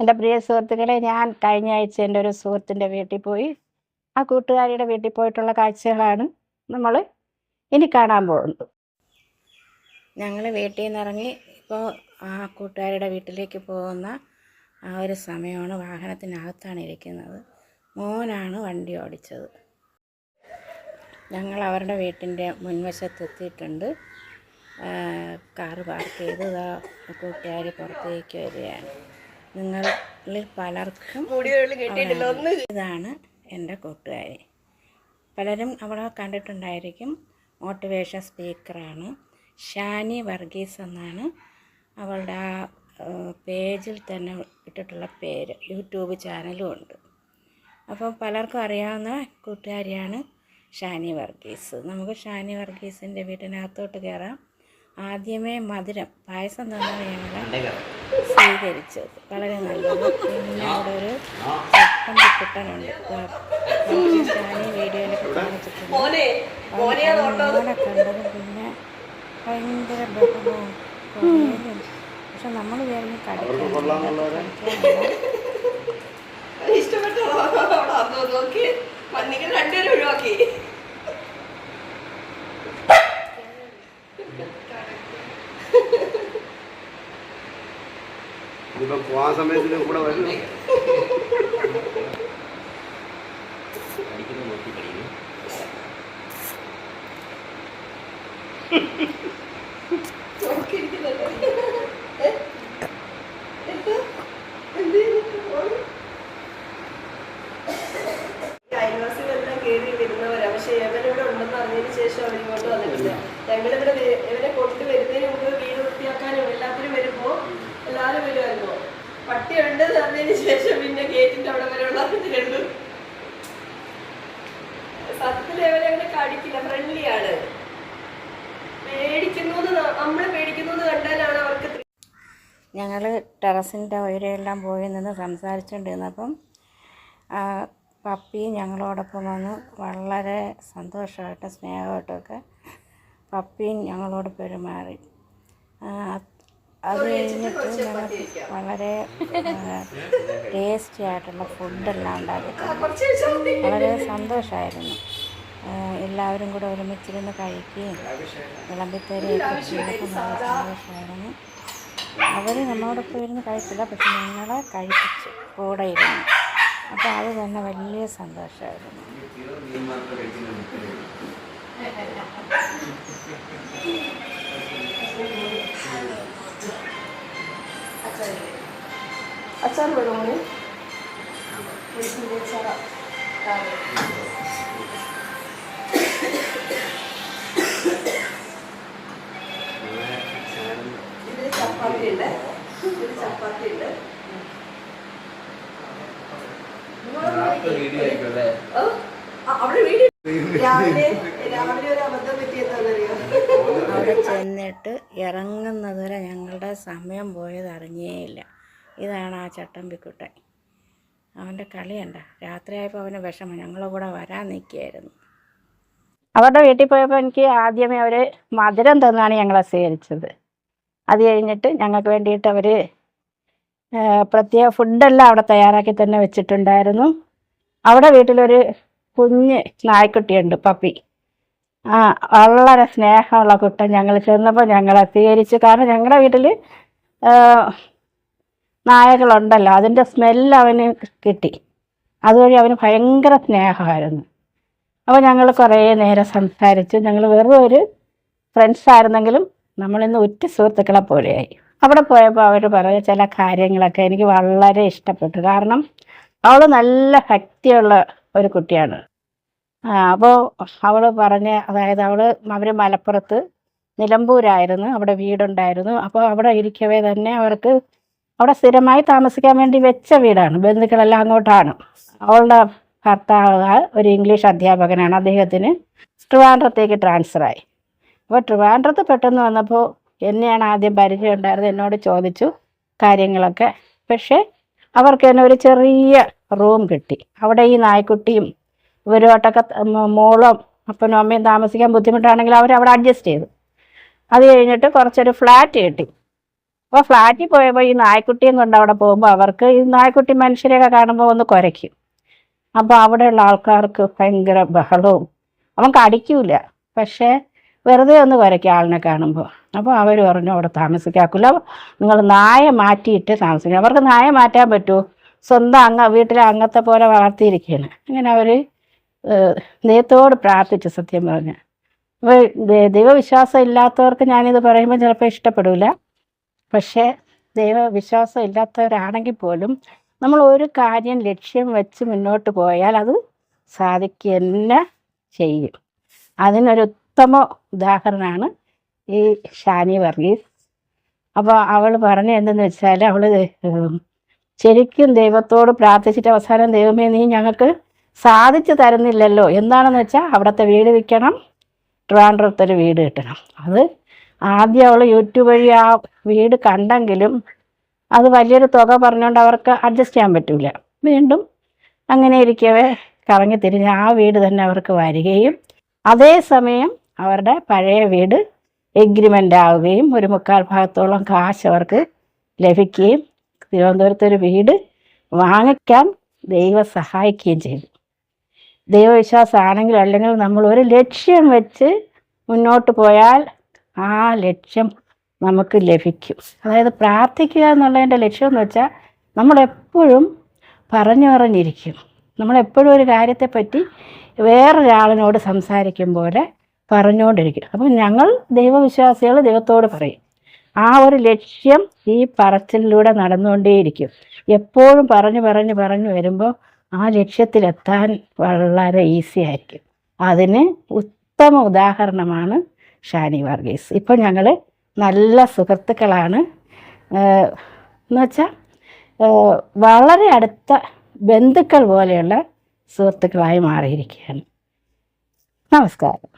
എന്റെ പ്രിയ സുഹൃത്തുക്കളെ ഞാൻ കഴിഞ്ഞ ആഴ്ച എന്റെ ഒരു സുഹൃത്തിന്റെ വീട്ടിൽ പോയി. ആ കൂട്ടുകാരിയുടെ വീട്ടിൽ പോയിട്ടുള്ള കാഴ്ചകളാണ് നമ്മൾ ഇനി കാണാൻ പോകുന്നത്. ഞങ്ങൾ വീട്ടിൽ നിന്ന് ഇറങ്ങി ഇപ്പോൾ ആ കൂട്ടുകാരിയുടെ വീട്ടിലേക്ക് പോകുന്ന ആ ഒരു സമയമാണ് വാഹനത്തിനകത്താണ് ഇരിക്കുന്നത്. മോനാണ് വണ്ടി ഓടിച്ചത്. ഞങ്ങൾ അവരുടെ വീട്ടിന്റെ മുൻവശത്തെത്തിയിട്ടുണ്ട്. കാറ് പാർക്ക് ചെയ്ത് കൂട്ടുകാരി പുറത്തേക്ക് വരികയാണ്. നിങ്ങളിൽ പലർക്കും ഇതാണ് എന്റെ കൂട്ടുകാരി. പലരും അവളെ കണ്ടിട്ടുണ്ടായിരിക്കും. മോട്ടിവേഷൻ സ്പീക്കറാണ് ഷാനി വർഗീസ് എന്നാണ്. അവളുടെ ആ പേജിൽ തന്നെ ഇട്ടിട്ടുള്ള പേര്. യൂട്യൂബ് ചാനലും ഉണ്ട്. അപ്പോൾ പലർക്കും അറിയാവുന്ന കൂട്ടുകാരിയാണ് ഷാനി വർഗീസ്. നമുക്ക് ഷാനി വർഗീസിന്റെ വീട്ടിനകത്തോട്ട് കയറാം. ആദ്യമേ മധുരം പായസം തന്നാണ് ഞങ്ങളെ സ്വീകരിച്ചത്. വളരെ നല്ലത്. പിന്നെ അവിടെ ഒരു ചട്ടം കുട്ടനുണ്ട് ഷാനി വീഡിയോയിലൊക്കെ കാണിച്ചിട്ടുണ്ട്. കണ്ടത് പിന്നെ ഭയങ്കര ബഹളവും. പക്ഷെ നമ്മൾ വിചാരിക്കും കടിക്കാൻ ഇഷ്ടപ്പെട്ടോ. രണ്ടുപേരും ഒഴിവാക്കി. இப்போ போன சமயத்தில் கூட வரணும் படிக்கணும் நோக்கி படிக்கணும் പട്ടി തമ്മിന് ശേഷം പിന്നെ ഗേറ്റിന്റെ അവിടെ വരെ ഉള്ള. കണ്ടു സത്യത്തിൽ ഇവരങ്ങനെ കടിക്കില്ല ഫ്രണ്ട്ലിയാണ് പേടിക്കുന്നു നമ്മൾ പേടിക്കുന്നു കണ്ടാലാണ് അവർക്ക് ഞങ്ങൾ ടെറസിന്റെ ഉയരെല്ലാം പോയി നിന്ന് സംസാരിച്ചുകൊണ്ടിരുന്നപ്പം പപ്പി ഞങ്ങളോടൊപ്പം വന്ന്. വളരെ സന്തോഷമായിട്ട് സ്നേഹമായിട്ടൊക്കെ പപ്പിയും ഞങ്ങളോട് പെരുമാറി. അത് കഴിഞ്ഞിട്ട് ഞങ്ങൾക്ക് വളരെ ടേസ്റ്റി ആയിട്ടുള്ള ഫുഡെല്ലാം ഉണ്ടാക്കി. വളരെ സന്തോഷമായിരുന്നു എല്ലാവരും കൂടെ ഒരുമിച്ചിരുന്ന് കഴിക്കുകയും വിളമ്പിത്തേരെയൊക്കെ ചെയ്തപ്പോൾ നല്ല സന്തോഷമായിരുന്നു. അവർ നമ്മളോടൊപ്പം ഇരുന്ന് കഴിച്ചില്ല പക്ഷെ ഞങ്ങളെ കഴിപ്പിച്ചു കൂടെ ഇരുന്നു. അപ്പോൾ അത് തന്നെ വലിയ സന്തോഷമായിരുന്നു. അച്ചാർ വേണോ ഇതിൽ ചപ്പാത്തി ഉണ്ട് ഇതിൽ ചപ്പാത്തി ഉണ്ട് അവിടെ വീഡിയോ രാവിലെ രാവിലെ ഒരു അബദ്ധം പറ്റിയെന്താണെന്നറിയോ അവിടെ ചെന്നിട്ട് ഇറങ്ങുന്നത് വരെ ഞങ്ങളുടെ സമയം പോയത് അറിഞ്ഞേയില്ല ഇതാണ് ആ ചട്ടമ്പിക്കുട്ടൻ അവന്റെ കളിയണ്ട രാത്രിയായപ്പോൾ അവന് വിഷമം. ഞങ്ങളുടെ കൂടെ വരാൻ നിൽക്കുകയായിരുന്നു അവരുടെ വീട്ടിൽ പോയപ്പോൾ എനിക്ക് ആദ്യമേ അവർ മധുരം തന്നാണ് ഞങ്ങളെ സ്വീകരിച്ചത്. അത് കഴിഞ്ഞിട്ട് ഞങ്ങൾക്ക് വേണ്ടിയിട്ട് അവർ പ്രത്യേക ഫുഡെല്ലാം അവിടെ തയ്യാറാക്കി തന്നെ വെച്ചിട്ടുണ്ടായിരുന്നു. അവിടെ വീട്ടിലൊരു കുഞ്ഞ് നായ്ക്കുട്ടിയുണ്ട് പപ്പി. ആ വളരെ സ്നേഹമുള്ള കുട്ടൻ ഞങ്ങൾ ചെന്നപ്പോൾ ഞങ്ങളെ സ്വീകരിച്ചു. കാരണം ഞങ്ങളുടെ വീട്ടിൽ നായകളുണ്ടല്ലോ അതിന്റെ സ്മെല്ല് അവന് കിട്ടി. അതുവഴി അവന് ഭയങ്കര സ്നേഹമായിരുന്നു. അപ്പോൾ ഞങ്ങൾ കുറേ നേരം സംസാരിച്ചു. ഞങ്ങൾ വെറും ഒരു ഫ്രണ്ട്സ് ആയിരുന്നെങ്കിലും നമ്മളിന്ന് ഉറ്റ സുഹൃത്തുക്കളെ പോലെയായി. അവിടെ പോയപ്പോൾ അവർ പറഞ്ഞ ചില കാര്യങ്ങളൊക്കെ എനിക്ക് വളരെ ഇഷ്ടപ്പെട്ടു. കാരണം അവൾ നല്ല ഭക്തിയുള്ള ഒരു കുട്ടിയാണ്. അപ്പോൾ അവൾ പറഞ്ഞ അതായത് അവൾ അവർ മലപ്പുറത്ത് നിലമ്പൂരായിരുന്നു. അവിടെ വീടുണ്ടായിരുന്നു. അപ്പോൾ അവിടെ ഇരിക്കവേ തന്നെ അവർക്ക് അവിടെ സ്ഥിരമായി താമസിക്കാൻ വേണ്ടി വെച്ച വീടാണ്. ബന്ധുക്കളെല്ലാം അങ്ങോട്ടാണ്. അവളുടെ ഭർത്താവ് ഒരു ഇംഗ്ലീഷ് അധ്യാപകനാണ്. അദ്ദേഹത്തിന് ട്രിവാൻഡ്രത്തേക്ക് ട്രാൻസ്ഫറായി അപ്പോൾ ട്രിവാൻഡ്രത്ത് പെട്ടെന്ന് വന്നപ്പോൾ എന്നെയാണ് ആദ്യം പരിചയം ഉണ്ടായിരുന്നത് എന്നോട് ചോദിച്ചു കാര്യങ്ങളൊക്കെ. പക്ഷേ അവർക്ക് തന്നെ ഒരു ചെറിയ റൂം കിട്ടി. അവിടെ ഈ നായ്ക്കുട്ടിയും ഇവരുമായിട്ടൊക്കെ മോളും അപ്പനും അമ്മയും താമസിക്കാൻ ബുദ്ധിമുട്ടാണെങ്കിൽ അവർ അഡ്ജസ്റ്റ് ചെയ്തു. അത് കഴിഞ്ഞിട്ട് കുറച്ചൊരു ഫ്ലാറ്റ് കിട്ടി. അപ്പോൾ ഫ്ലാറ്റിൽ പോയപ്പോൾ ഈ നായ്ക്കുട്ടിയും കൊണ്ട് അവിടെ പോകുമ്പോൾ അവർക്ക് ഈ നായ്ക്കുട്ടി മനുഷ്യരെയൊക്കെ കാണുമ്പോൾ ഒന്ന് കുരയ്ക്കും. അപ്പോൾ അവിടെയുള്ള ആൾക്കാർക്ക് ഭയങ്കര ബഹളവും. അവൻ കടിക്കൂല. പക്ഷേ വെറുതെ ഒന്ന് കുരയ്ക്കും ആളിനെ കാണുമ്പോൾ അപ്പോൾ അവർ പറഞ്ഞു അവിടെ താമസിക്കാക്കില്ല നിങ്ങൾ നായ മാറ്റിയിട്ട് താമസിക്കണം. അവർക്ക് നായ മാറ്റാൻ പറ്റുമോ സ്വന്തം അംഗ വീട്ടിലെ അംഗത്തെ പോലെ വളർത്തിയിരിക്കുകയാണ് അങ്ങനെ അവർ ദൈവത്തോട് പ്രാർത്ഥിച്ചു സത്യം പറഞ്ഞ്. അപ്പോൾ ദൈവവിശ്വാസം ഇല്ലാത്തവർക്ക് ഞാനിത് പറയുമ്പോൾ ചിലപ്പോൾ ഇഷ്ടപ്പെടില്ല പക്ഷേ ദൈവവിശ്വാസം ഇല്ലാത്തവരാണെങ്കിൽ പോലും നമ്മൾ ഒരു കാര്യം ലക്ഷ്യം വെച്ച് മുന്നോട്ട് പോയാൽ അത് സാധിക്കുക തന്നെ ചെയ്യും. അതിനൊരു ഉത്തമ ഉദാഹരണമാണ് ഈ ഷാനി വർഗീസ്. അപ്പോൾ അവൾ പറഞ്ഞ എന്തെന്ന് വെച്ചാൽ അവൾ ശരിക്കും ദൈവത്തോട് പ്രാർത്ഥിച്ചിട്ട് അവസാനം ദൈവമേ നീ ഞങ്ങൾക്ക് സാധിച്ചു തരുന്നില്ലല്ലോ. എന്താണെന്ന് വെച്ചാൽ അവിടുത്തെ വീട് വിൽക്കണം ട്രിവാൻഡ്രത്തൊരു വീട് കിട്ടണം. അത് ആദ്യം അവൾ യൂട്യൂബ് വഴി ആ വീട് കണ്ടെങ്കിലും അത് വലിയൊരു തുക പറഞ്ഞുകൊണ്ട് അവർക്ക് അഡ്ജസ്റ്റ് ചെയ്യാൻ പറ്റില്ല വീണ്ടും അങ്ങനെ ഇരിക്കവേ കറങ്ങി തിരിഞ്ഞ് ആ വീട് തന്നെ അവർക്ക് വരികയും അതേസമയം അവരുടെ പഴയ വീട് എഗ്രിമെന്റ് ആവുകയും ഒരു മുക്കാൽ ഭാഗത്തോളം കാശ് അവർക്ക് ലഭിക്കുകയും തിരുവനന്തപുരത്ത് ഒരു വീട് വാങ്ങിക്കാൻ ദൈവം സഹായിക്കുകയും ചെയ്തു. ദൈവവിശ്വാസമാണെങ്കിലും അല്ലെങ്കിൽ നമ്മൾ ഒരു ലക്ഷ്യം വെച്ച് മുന്നോട്ട് പോയാൽ ആ ലക്ഷ്യം നമുക്ക് ലഭിക്കും. അതായത് പ്രാർത്ഥിക്കുക എന്നുള്ളതിന്റെ ലക്ഷ്യം എന്ന് വെച്ചാൽ നമ്മളെപ്പോഴും പറഞ്ഞു പറഞ്ഞിരിക്കും നമ്മളെപ്പോഴും ഒരു കാര്യത്തെപ്പറ്റി വേറൊരാളിനോട് സംസാരിക്കും പോലെ പറഞ്ഞുകൊണ്ടിരിക്കും. അപ്പം ഞങ്ങൾ ദൈവവിശ്വാസികൾ ദൈവത്തോട് പറയും ആ ഒരു ലക്ഷ്യം ഈ പറച്ചിലൂടെ നടന്നുകൊണ്ടേയിരിക്കും. എപ്പോഴും പറഞ്ഞു പറഞ്ഞു പറഞ്ഞു വരുമ്പോൾ ആ ലക്ഷ്യത്തിലെത്താൻ വളരെ ഈസി ആയിരിക്കും. അതിന് ഉത്തമ ഉദാഹരണമാണ് ഷാനി വർഗീസ്. ഇപ്പോൾ ഞങ്ങൾ നല്ല സുഹൃത്തുക്കളാണ്. എന്ന് വെച്ചാൽ വളരെ അടുത്ത ബന്ധുക്കൾ പോലെയുള്ള സുഹൃത്തുക്കളായി മാറിയിരിക്കുകയാണ്. നമസ്കാരം.